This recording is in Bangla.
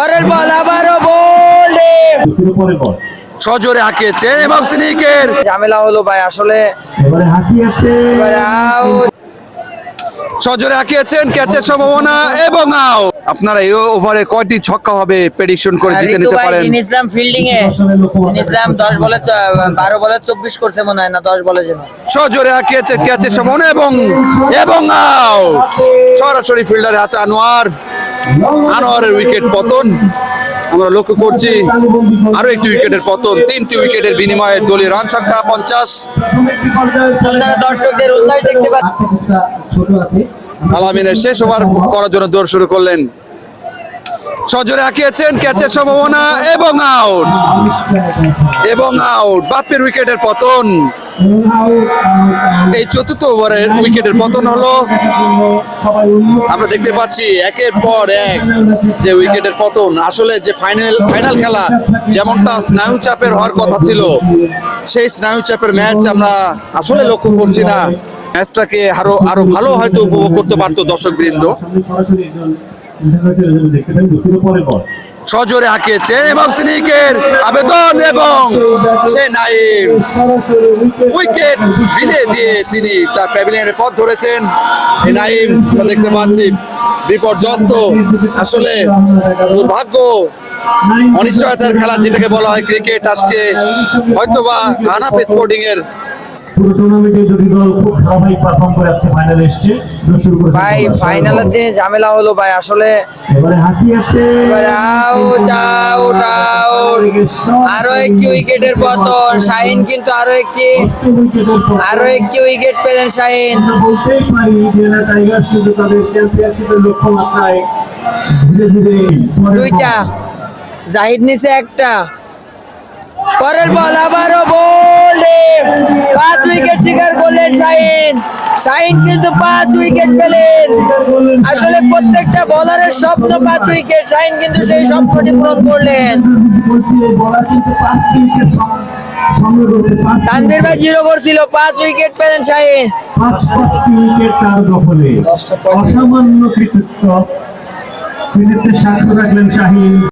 পরের বল আবারও বল সজোরে হাঁকিয়েছেন এবং সিনিকের। ঝামেলা হলো ভাই আসলে হাঁকিয়েছে। সজোরে হাঁকিয়েছেন ক্যাচের সম্ভাবনা এবং আও আপনারা এই ওভারে কয়টি ছক্কা হবে প্রেডিকশন করে জিতে নিতে পারেন? ইসলাম ফিল্ডিং এ ইসলাম দশ বলে চ- বারো বলে চব্বিশ করছে মনে হয় না দশ বলে যেন। সজোরে হাঁকিয়েছে ক্যাচের সম্ভাবনা এবং এবং আও সরাসরি ফিল্ডারের হাতে আনোয়ার। আনোয়ারের উইকেট পতন। আমরা লক্ষ্য করছি আরও একটি উইকেটের পতন তিনটি উইকেটের বিনিময়ে দলীয় রান সংখ্যা পঞ্চাশ। দর্শকদের উল্লাস দেখতে পাচ্ছেন। ছোট আছে আলামিনের শেষ ওভার করার জন্য দৌড় শুরু করলেন। সজোরে হাঁকিয়েছেন ক্যাচের সম্ভাবনা এবং আউট এবং আউট বাপ্পের উইকেটের পতন। এই চতুর্থ ওভারের উইকেটের পতন হলো। আমরা দেখতে পাচ্ছি একের পর এক যে উইকেটের পতন। আসলে যে ফাইনাল ফাইনাল খেলা যেমনটা স্নায়ু চাপের হওয়ার কথা ছিল, সেই স্নায়ু চাপের ম্যাচ আমরা আসলে লক্ষ্য করছি না। ম্যাচটাকে আরও আরও ভালো হয়তো উপভোগ করতে পারতো দর্শক বৃন্দ সজোরে হাঁকিয়েছে এবং সিনিকের আবেদন এবং সে নাইম উইকেট বিলিয়ে দিয়ে তিনি তার প্যাভিলিয়নের পথ ধরেছেন। নাইম, আমরা দেখতে পাচ্ছি বিপর্যস্ত। আসলে দুর্ভাগ্য, অনিশ্চয়তার খেলা যেটাকে বলা হয় ক্রিকেট, আজকে হয়তোবা হানাপ স্পোর্টিং এর পুরো টুর্নামেন্টে যদি দল খুব ধারাবাহিক পারফর্ম করে আছে ফাইনালে এসছে শুরু করে ভাই ফাইনালের যে ঝামেলা হলো ভাই আসলে এবারে আরও একটি উইকেটের পতন। শাহিন কিন্তু আরও একটি আরও একটি উইকেট পেলেন শাহিন। বলতেই পারি জেলা টাইগার্স কিন্তু তাদের চ্যাম্পিয়নশিপের লক্ষ্যমাত্রায় ধীরে ধীরে দুইটা। জাহিদ নিচে একটা। পরের বল আবারও বোল্ডে পাঁচ উইকেট শিকার করলেন শাহিন। শাহিন কিন্তু পাঁচ উইকেট পেলেন। আসলে প্রত্যেকটা বলারের স্বপ্ন পাঁচ উইকেট শাহিন কিন্তু সেই স্বপ্নটি পূরণ করলেন। তানভীর ভাই জিরো করছিল পাঁচ উইকেট পেলেন দখলে অসামান্য কৃতিত্ব। সাক্ষ্য রাখলেন শাহিন।